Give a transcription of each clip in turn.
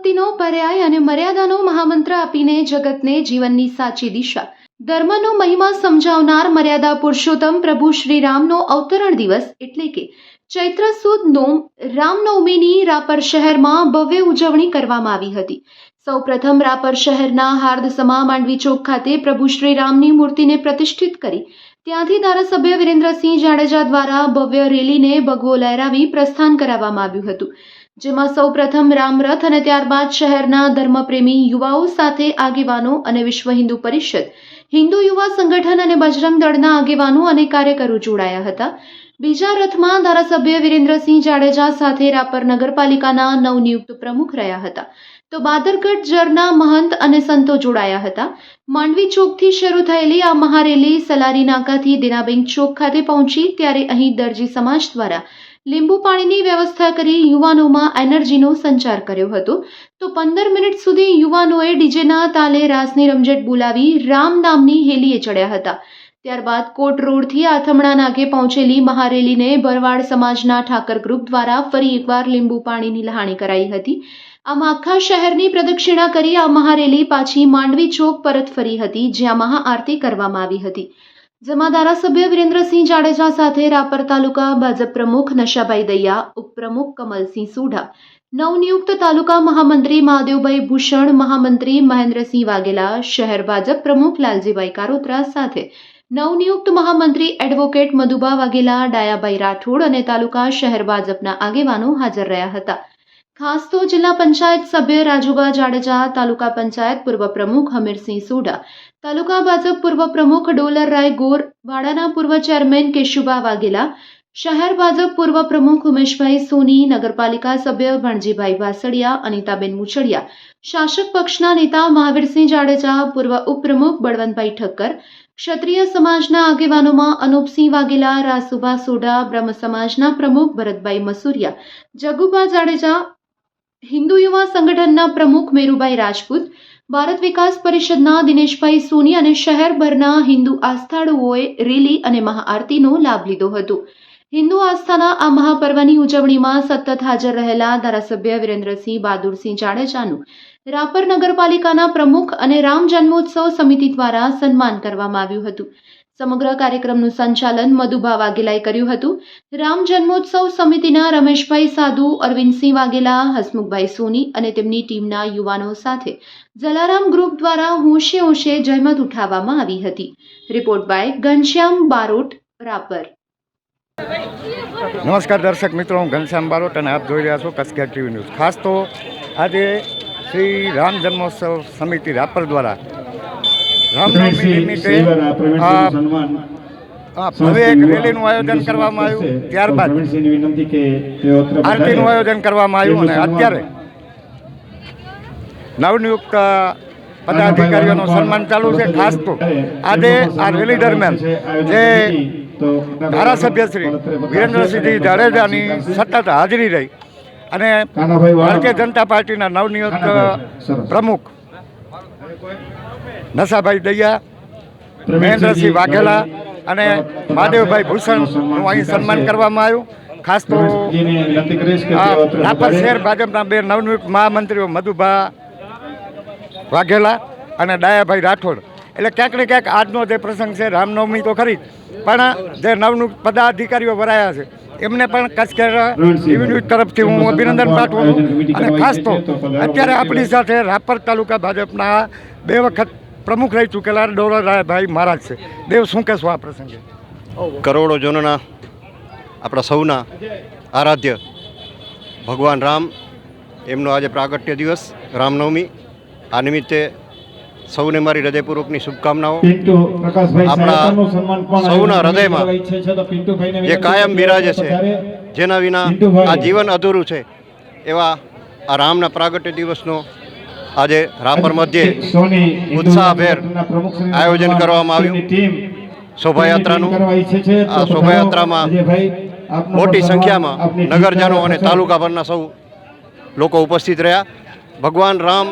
ભક્તિનો પર્યાય અને મર્યાદાનો મહામંત્ર આપીને જગતને જીવનની સાચી દિશા. ધર્મનો મહિમા સમજાવનાર મર્યાદા પુરુષોત્તમ પ્રભુ શ્રી રામનો અવતરણ દિવસ એટલે કે ચૈત્ર સુદ નોમ રામનવમીની રાપર શહેરમાં ભવ્ય ઉજવણી કરવામાં આવી હતી. સૌપ્રથમ રાપર શહેરના હાર્દસમા માંડવી ચોક ખાતે પ્રભુ શ્રી રામની મૂર્તિને પ્રતિષ્ઠિત કરી. ત્યાંથી ધારાસભ્ય વિરેન્દ્રસિંહ જાડેજા દ્વારા ભવ્ય રેલીને ભગવો લહેરાવી પ્રસ્થાન કરાવવામાં આવ્યું હતું. જેમાં સૌપ્રથમ રામરથ અને ત્યારબાદ શહેરના ધર્મપ્રેમી યુવાઓ સાથે આગેવાનો અને વિશ્વ હિન્દુ પરિષદ, હિન્દુ યુવા સંગઠન અને બજરંગ દળના આગેવાનો અને કાર્યકરો જોડાયા હતા. બીજા રથમાં ધારાસભ્ય વિરેન્દ્રસિંહ જાડેજા સાથે રાપર નગરપાલિકાના નવનિયુક્ત પ્રમુખ રહ્યા હતા. તો બાદરગઢ જરના મહંત અને સંતો જોડાયા હતા. માંડવી ચોકથી શરૂ થયેલી આ મહારેલી સલારી નાકાથી દેનાબેન ચોક ખાતે પહોંચી, ત્યારે અહીં દરજી સમાજ દ્વારા લીંબુ પાણીની વ્યવસ્થા કરી યુવાનોમાં એનર્જીનો સંચાર કર્યો હતો. તો પંદર મિનિટ સુધી યુવાનોએ ડીજેના તાલે રાસની રમઝટ બોલાવી રામ નામની હેલીએ ચડ્યા હતા. ત્યારબાદ કોટ રોડથી આથમણા નાકે પહોંચેલી મહારેલીને ભરવાડ સમાજના ઠાકર ગ્રુપ દ્વારા ફરી એકવાર લીંબુ પાણીની લહાણી કરાઈ હતી. આમ આખા શહેરની પ્રદક્ષિણા કરી આ મહારેલી પાછી માંડવી ચોક પરત ફરી હતી, જ્યાં મહાઆરતી કરવામાં આવી હતી. જેમાં ધારાસભ્ય વિરેન્દ્રસિંહ જાડેજા સાથે રાપર તાલુકા ભાજપ પ્રમુખ નશાભાઈ દૈયા, ઉપપ્રમુખ કમલસિંહ સુઢા, નવનિયુક્ત તાલુકા મહામંત્રી મહાદેવભાઈ ભૂષણ, મહામંત્રી મહેન્દ્રસિંહ વાઘેલા, શહેર ભાજપ પ્રમુખ લાલજીભાઈ કારોત્રા સાથે નવનિયુક્ત મહામંત્રી એડવોકેટ મધુબા વાઘેલા, ડાયાભાઈ રાઠોડ અને તાલુકા શહેર ભાજપના આગેવાનો હાજર રહ્યા હતા. ખાસ તો જિલ્લા પંચાયત સભ્ય રાજુબા જાડેજા, તાલુકા પંચાયત પૂર્વ પ્રમુખ હમીરસિંહ સોઢા તાલુકા ભાજપ પૂર્વ પ્રમુખ ડોલરરાય ગોર વાડાના પૂર્વ ચેરમેન કેશુભા વાઘેલા શહેર ભાજપ પૂર્વ પ્રમુખ ઉમેશભાઈ સોની નગરપાલિકા સભ્ય ભણજીભાઈ વાસડિયા અનિતાબેન મુછડિયા શાસક પક્ષના નેતા મહાવીરસિંહ જાડેજા પૂર્વ ઉપપ્રમુખ બળવંતભાઈ ઠક્કર ક્ષત્રિય સમાજના આગેવાનોમાં અનુપસિંહ વાઘેલા રાસુભા સોઢા બ્રહ્મ સમાજના પ્રમુખ ભરતભાઈ મસુરિયા જગુભા જાડેજા હિન્દુ યુવા સંગઠનના પ્રમુખ મેરુભાઈ રાજપૂત ભારત વિકાસ પરિષદના દિનેશભાઈ સોની અને શહેરભરના હિન્દુ આસ્થાળુઓએ રેલી અને મહાઆરતીનો લાભ લીધો હતો. હિન્દુ આસ્થાના આ મહાપર્વની ઉજવણીમાં સતત હાજર રહેલા ધારાસભ્ય વિરેન્દ્રસિંહ બહાદુરસિંહ જાડેજાનું રાપર નગરપાલિકાના પ્રમુખ અને રામ જન્મોત્સવ સમિતિ દ્વારા સન્માન કરવામાં આવ્યું હતું. સમગ્ર કાર્યક્રમનું સંચાલન મધુભા વાઘેલાએ કર્યું હતું. રામ જન્મોત્સવ સમિતિના રમેશભાઈ સાધુ, અરવિંદસિંહ વાઘેલા, હસમુખભાઈ સોની અને તેમની ટીમના યુવાનો સાથે જલારામ ગ્રુપ દ્વારા હોંશે હોંશે જહેમત ઉઠાવવામાં આવી હતી. Report by Ghanshyam Barot, Rapar. નમસ્કાર દર્શક મિત્રો, હું ઘનશ્યામ બારોટ અને આપ જોઈ રહ્યા છો કચકેર ટીવી ન્યૂઝ. ખાસ તો આજે શ્રી રામ જન્મોત્સવ સમિતિ રાપર દ્વારા રામનવમી નિમિત્તે આ એક રેલીનું આયોજન કરવામાં આવ્યું. ત્યારબાદ આરતીનું આયોજન કરવામાં આવ્યું અને અત્યારે નવનિયુક્ત પદાધિકારીઓનું સન્માન ચાલુ છે. ખાસ તો આજે આ રેલી દરમિયાન જે ધારાસભ્ય શ્રી વિરેન્દ્રસિંહજી જાડેજાની સતત હાજરી રહી. અને ભારતીય જનતા પાર્ટીના નવનિયુક્ત પ્રમુખ નશાભાઈ દૈયા મહેન્દ્રસિંહ વાઘેલા અને મહાદેવભાઈ ભૂષણનું અહીં સન્માન કરવામાં આવ્યું. ખાસ તો રાપર શહેર ભાજપના બે નવનિયુક્ત મહામંત્રીઓ મધુભા વાઘેલા અને ડાયાભાઈ રાઠોડ. એટલે ક્યાંક ને ક્યાંક આજનો જે પ્રસંગ છે રામનવમી તો ખરી પણ જે નવનિયુક્ત પદાધિકારીઓ ભરાયા છે એમને પણ કચ્છ ટીવી તરફથી હું અભિનંદન પાઠવું છું. અને ખાસ તો અત્યારે આપણી સાથે રાપર તાલુકા ભાજપના બે વખત પ્રમુખ રહી ચૂકેલા ડોલરાભાઈ મહારાજ છે. દેવ શું કહેશો આ પ્રસંગે? કરોડો જનોના આપણા સૌના આરાધ્ય ભગવાન રામ એમનો આજે પ્રાગટ્ય દિવસ રામનવમી. આ નિમિત્તે સૌને મારી હૃદયપૂર્વકની શુભકામનાઓ. આપણા સૌના હૃદયમાં જે કાયમ બિરાજે છે જેના વિના આ જીવન અધૂરું છે એવા આ રામના પ્રાગટ્ય દિવસનો આજે રાપર મધ્યે ઉત્સાહભેર આયોજન કરવામાં આવ્યું. શોભાયાત્રાનું આ શોભાયાત્રામાં મોટી સંખ્યામાં નગરજનો અને તાલુકાભરના સૌ લોકો ઉપસ્થિત રહ્યા. ભગવાન રામ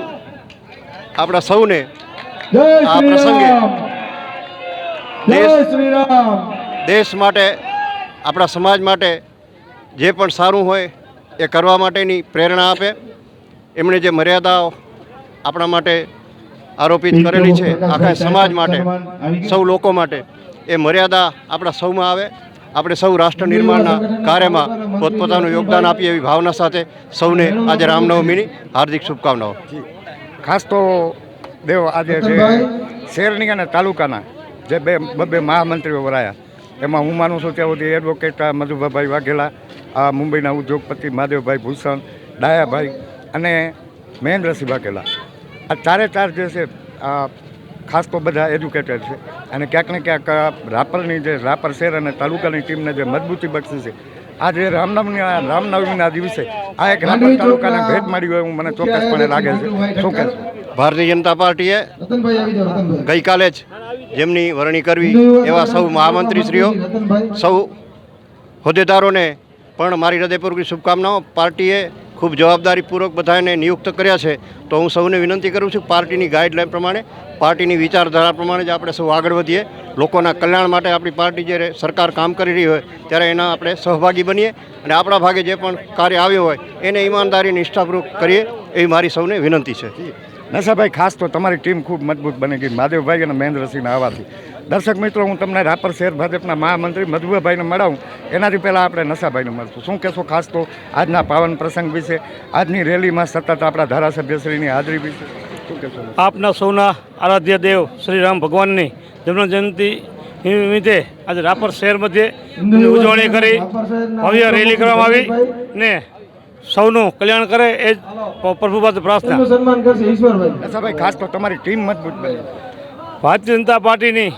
આપણા સૌને આ પ્રસંગે દેશ દેશ માટે આપણા સમાજ માટે જે પણ સારું હોય એ કરવા માટેની પ્રેરણા આપે. એમણે જે મર્યાદાઓ આપણા માટે આરોપિત કરેલી છે. આખા સમાજ માટે સૌ લોકો માટે એ મર્યાદા આપણા સૌમાં આવે. આપણે સૌ રાષ્ટ્ર નિર્માણના કાર્યમાં પોતપોતાનું યોગદાન આપીએ એવી ભાવના સાથે સૌને આજે રામનવમીની હાર્દિક શુભકામનાઓ. ખાસ તો દેવ આજે જે શહેરની અને તાલુકાના જે બે બબે મહામંત્રીઓ વરાયા એમાં હું માનું છું ત્યાં સુધી એડવોકેટ આ મધુભાઈ વાઘેલા આ મુંબઈના ઉદ્યોગપતિ મહાદેવભાઈ ભૂષણ ડાયાભાઈ અને મહેન્દ્રસિંહ વાઘેલા. આ ચારે ચાર જે છે આ ખાસ તો બધા એજ્યુકેટેડ છે. અને ક્યાંક ને ક્યાંક રાપરની જે રાપર શહેર અને તાલુકાની ટીમને જે મજબૂતી બક્ષી છે આ જે રામનવમી રામનવમીના દિવસે આ એક રાપર તાલુકાને ભેટ મળી હોય એવું મને ચોક્કસપણે લાગે છે. શું કહેશો ભારતીય જનતા પાર્ટીએ ગઈકાલે જ જેમની વરણી કરવી એવા સૌ મહામંત્રીશ્રીઓ સૌ હોદ્દેદારોને પણ મારી હૃદયપૂર્વક શુભકામનાઓ. પાર્ટીએ ખૂબ જવાબદારીપૂર્વક બધાને નિયુક્ત કર્યા છે. તો હું સૌને વિનંતી કરું છું પાર્ટીની ગાઈડલાઈન પ્રમાણે, પાર્ટીની વિચારધારા પ્રમાણે જ આપણે સૌ આગળ વધીએ. લોકોના કલ્યાણ માટે આપણી પાર્ટી જ્યારે સરકાર કામ કરી રહી હોય, ત્યારે એના આપણે સહભાગી બનીએ અને આપણા ભાગે જે પણ કાર્ય આવ્યું હોય, એને ઈમાનદારી નિષ્ઠાપૂર્વક કરીએ એવી મારી સૌને વિનંતી છે. નશાભાઈ, ખાસ તો તમારી ટીમ ખૂબ મજબૂત બની ગઈ. મહાદેવભાઈ અને મહેન્દ્રસિંહના આવવાથી દર્શક મિત્રો, હું તમને રાપર શહેર ભાજપના મહામંત્રી મધુભાઈને મળાવું. એનાથી પહેલાં આપણે નશાભાઈને મળશું. શું કહેશો ખાસ તો આજના પાવન પ્રસંગ વિશે? આજની રેલીમાં સતત આપણા ધારાસભ્યશ્રીની હાજરી વિશે. શું કહેશો? આપના સૌના આરાધ્ય દેવ શ્રી રામ ભગવાનની જન્મ જયંતિ નિમિત્તે આજે રાપર શહેર મધ્યે ઉજવણી કરી. ભવ્ય રેલી કરવામાં આવી ને સૌનું કલ્યાણ કરે એ જ પ્રભુ પાસે પ્રાર્થના. સન્માન કરશે ઈશ્વરભાઈ. ખાસ તો તમારી ટીમ મજબૂત બની. ભારતીય જનતા પાર્ટીની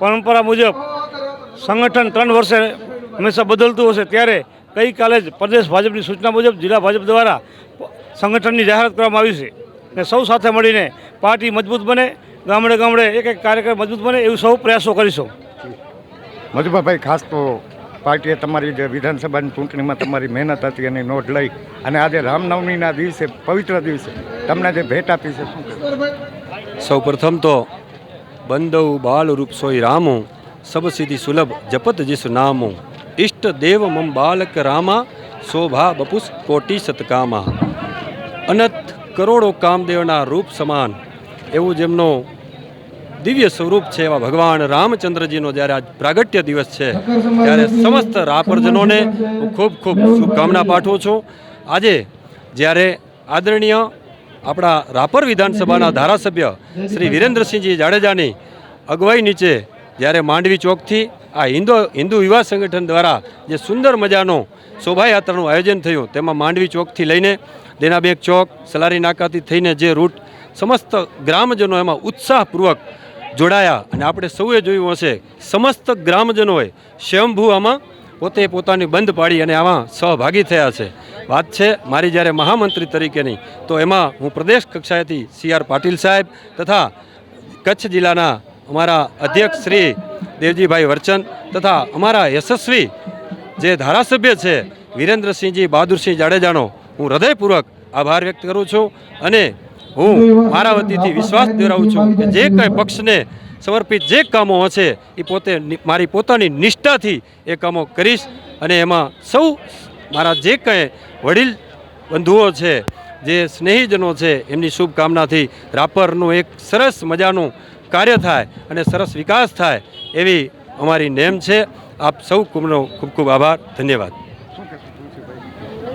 પરંપરા મુજબ સંગઠન ત્રણ વર્ષે હંમેશા બદલતું હશે ત્યારે ગઈકાલે જ પ્રદેશ ભાજપની સૂચના મુજબ જિલ્લા ભાજપ દ્વારા સંગઠનની જાહેરાત કરવામાં આવી છે. ને સૌ સાથે મળીને પાર્ટી મજબૂત બને ગામડે ગામડે એક એક કાર્યક્રમ મજબૂત બને એવું સૌ પ્રયાસો કરીશું. મજુભાઈ ખાસ તો પાર્ટીએ તમારી જે વિધાનસભાની ચૂંટણીમાં તમારી મહેનત હતી એની નોંધ લઈ અને આજે રામનવમીના દિવસે, પવિત્ર દિવસે તમને જે ભેટ આપી છે, શું? સૌ પ્રથમ તો બંદવ બાલ રૂપ સોય રામો, સબ સિદ્ધિ સુલભ જપત જીસુ નામો. ઇષ્ટ દેવ મમ બાલક રામા, શોભા બપુસ કોટી સતકામા. અનંત કરોડો કામદેવના રૂપ સમાન. એવું જેમનો દિવ્ય સ્વરૂપ છે એવા ભગવાન રામચંદ્રજીનો જ્યારે આજ પ્રાગટ્ય દિવસ છે, ત્યારે સમસ્ત રાપરજનોને હું ખૂબ ખૂબ શુભકામના પાઠવું છું. આજે જ્યારે આદરણીય આપણા રાપર વિધાનસભાના ધારાસભ્ય શ્રી વિરેન્દ્રસિંહજી જાડેજાની અગવાઈ નીચે જ્યારે માંડવી ચોકથી આ હિન્દુ હિન્દુ યુવા સંગઠન દ્વારા જે સુંદર મજાનો શોભાયાત્રાનું આયોજન થયું, તેમાં માંડવી ચોકથી લઈને દેનાબેગ ચોક, સલારી નાકાથી થઈને જે રૂટ, સમસ્ત ગ્રામજનો એમાં ઉત્સાહપૂર્વક જોડાયા અને આપણે સૌએ જોયું હશે, સમસ્ત ગ્રામજનોએ સ્વયંભૂ આમાં પોતે પોતાની બંધ પાડી અને આમાં સહભાગી થયા છે. વાત છે મારી જ્યારે મહામંત્રી તરીકેની, તો એમાં હું પ્રદેશ કક્ષાએથી સી આર પાટીલ સાહેબ તથા કચ્છ જિલ્લાના અમારા અધ્યક્ષ શ્રી દેવજીભાઈ વરચંદ તથા અમારા યશસ્વી જે ધારાસભ્ય છે, વિરેન્દ્રસિંહજી બહાદુરસિંહ જાડેજાનો હું હૃદયપૂર્વક આભાર વ્યક્ત કરું છું અને હું મારા વતીથી વિશ્વાસ ધરાવું છું કે જે કંઈ પક્ષને સમર્પિત જે કામો હશે એ પોતે મારી પોતાની નિષ્ઠાથી એ કામો કરીશ અને એમાં સૌ મારા જે કંઈ વડીલ બંધુઓ છે જે સ્નેહીજનો છે એમની શુભકામનાથી રાપરનું એક સરસ મજાનું કાર્ય થાય અને સરસ વિકાસ થાય એવી અમારી નેમ છે. આપ સૌ કુમનો ખૂબ ખૂબ આભાર. ધન્યવાદ.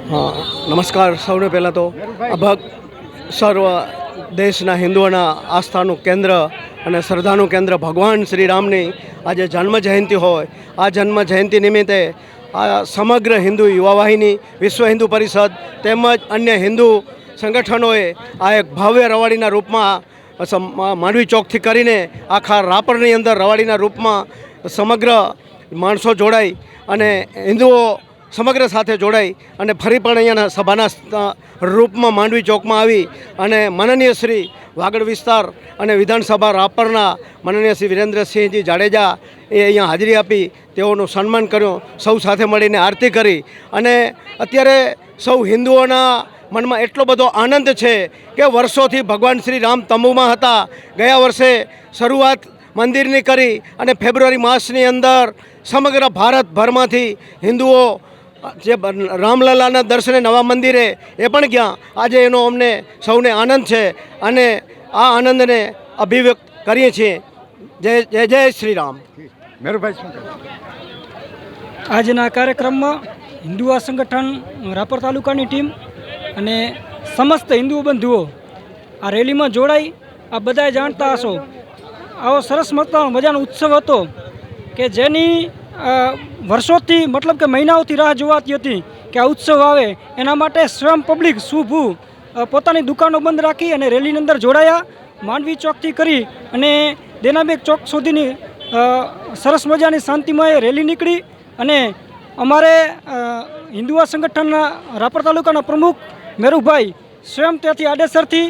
હા નમસ્કાર સૌને પહેલાં તો. અભગ સર્વ દેશના હિન્દુઓના આસ્થાનું કેન્દ્ર અને શ્રદ્ધાનું કેન્દ્ર ભગવાન શ્રી રામની આજે જન્મ જયંતિ હોય. આ જન્મ જયંતિ નિમિત્તે આ સમગ્ર હિન્દુ યુવા વાહિની વિશ્વ હિન્દુ પરિષદ તેમજ અન્ય હિન્દુ સંગઠનોએ આ એક ભવ્ય રવાડીના રૂપમાં માંડવી ચોકથી કરીને આખા રાપરની અંદર રવાડીના રૂપમાં સમગ્ર માણસો જોડાઈ અને હિન્દુઓ સમગ્ર સાથે જોડાઈ અને ફરી પણ અહીંયાના સભાના રૂપમાં માંડવી ચોકમાં આવી અને માનનીય શ્રી વાગડ વિસ્તાર અને વિધાનસભા રાપરના માનનીય શ્રી વિરેન્દ્રસિંહજી જાડેજા એ અહીંયા હાજરી આપી તેઓનું સન્માન કર્યું, સૌ સાથે મળીને આરતી કરી અને અત્યારે સૌ હિન્દુઓના મનમાં એટલો બધો આનંદ છે કે વર્ષોથી ભગવાન શ્રી રામ તંબુમાં હતા. ગયા વર્ષે શરૂઆત મંદિરની કરી અને ફેબ્રુઆરી માસની અંદર સમગ્ર ભારતભરમાંથી હિન્દુઓ જે રામલલાના દર્શને નવા મંદિરે એ પણ ગયા. આજે એનો અમને સૌને આનંદ છે અને આ આનંદને અભિવ્યક્ત કરીએ છીએ. જય જય જય શ્રી રામ મેરુભાઈ આજના કાર્યક્રમમાં હિન્દુઆ સંગઠન રાપર તાલુકાની ટીમ અને સમસ્ત હિન્દુ બંધુઓ આ રેલીમાં જોડાઈ. આ બધાએ જાણતા હશો. આવો સરસ મતનો મજાનો ઉત્સવ હતો કે જેની વર્ષોથી મતલબ કે મહિનાઓથી રાહ જોવાતી હતી કે આ ઉત્સવ આવે, એના માટે સ્વયં પબ્લિક શુભુ પોતાની દુકાનો બંધ રાખી અને રેલીની અંદર જોડાયા. માંડવી ચોકથી કરી અને દેનાબેગ ચોક સુધીની સરસ મજાની શાંતિમય રેલી નીકળી અને અમારે હિન્દુઆ સંગઠનના રાપર તાલુકાના પ્રમુખ મેરુભાઈ સ્વયં ત્યાંથી આડેસરથી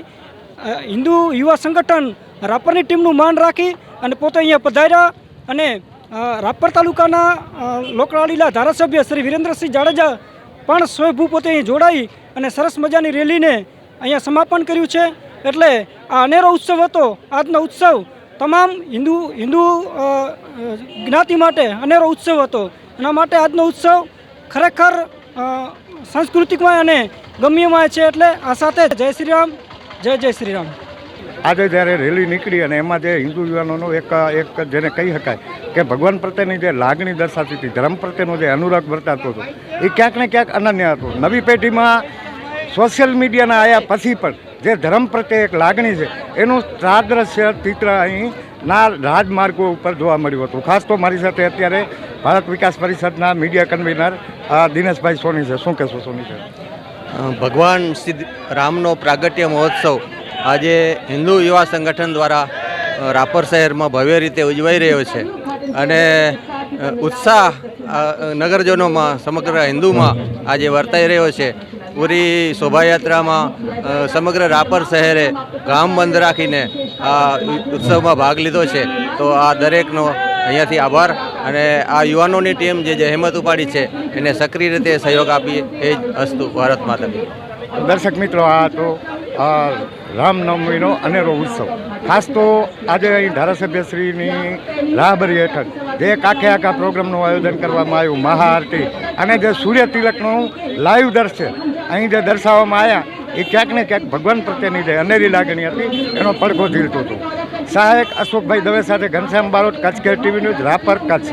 હિન્દુ યુવા સંગઠન રાપરની ટીમનું માન રાખી અને પોતે અહીંયા પધાર્યા અને રાપર તાલુકાના અ, લોકલાડીલા ધારાસભ્ય શ્રી વિરેન્દ્રસિંહ જાડેજા પણ સ્વયંભૂ પોતે અહીં જોડાઈ અને સરસ મજાની રેલીને અહીંયા સમાપન કર્યું છે. એટલે આ અનેરો ઉત્સવ હતો આજનો ઉત્સવ તમામ હિન્દુ હિન્દુ જ્ઞાતિ માટે અનેરો ઉત્સવ હતો. એના માટે આજનો ઉત્સવ ખરેખર સાંસ્કૃતિકમાં અને ગમ્યમાં છે. એટલે આ સાથે જય શ્રી રામ જય જય શ્રી રામ. આજે જ્યારે રેલી નીકળી અને એમાં જે હિન્દુ યુવાનોનો એક એક જેને કહી શકાય કે ભગવાન પ્રત્યેની જે લાગણી દર્શાતી હતી, ધર્મ પ્રત્યેનો જે અનુરાગ વર્તાતો હતો, એ ક્યાંક ને ક્યાંક અનન્ય હતો. નવી પેઢીમાં સોશિયલ મીડિયાના આવ્યા પછી પણ જે ધર્મ પ્રત્યે એક લાગણી છે, એનું સાદ્રશ્ય, ચિત્ર અહીં ના રાજમાર્ગો ઉપર જોવા મળ્યું હતું. ખાસ તો મારી સાથે અત્યારે ભારત વિકાસ પરિષદના મીડિયા કન્વીનર દિનેશભાઈ સોની છે. શું કહેશો સોની છે ભગવાન શ્રી રામનો પ્રાગટ્ય મહોત્સવ આજે હિન્દુ યુવા સંગઠન દ્વારા રાપર શહેરમાં ભવ્ય રીતે ઉજવાઈ રહ્યો છે. અને ઉત્સાહ નગરજનોમાં, સમગ્ર હિન્દુમાં આજે વર્તાઈ રહ્યો છે. પૂરી શોભાયાત્રામાં સમગ્ર રાપર શહેરે ગામ બંધ રાખીને આ ઉત્સવમાં ભાગ લીધો છે. તો આ દરેકનો અહીંયાથી આભાર અને આ યુવાનોની ટીમ જે જહેમત ઉપાડી છે, એને સક્રિય રીતે સહયોગ આપીએ એ જ અસ્તુ ભારત માતા દર્શક મિત્રો, આ તો રામનવમીનો અનેરો ઉત્સવ. ખાસ તો આજે અહીં ધારાસભ્યશ્રીની રાહબરી હેઠળ જે આખે આખા પ્રોગ્રામનું આયોજન કરવામાં આવ્યું, મહાઆરતી, અને જે સૂર્ય તિલકનું લાઈવ દર્શન, અહીં જે દર્શાવવામાં આવ્યા, એ ક્યાંક ને ક્યાંક ભગવાન પ્રત્યેની જે અનેરી લાગણી હતી, એનો પડઘો ઝીલતો હતું. સહાયક અશોકભાઈ દવે સાથે Ghanshyam Barot, Kutch care TV news, Rapar, Kutch.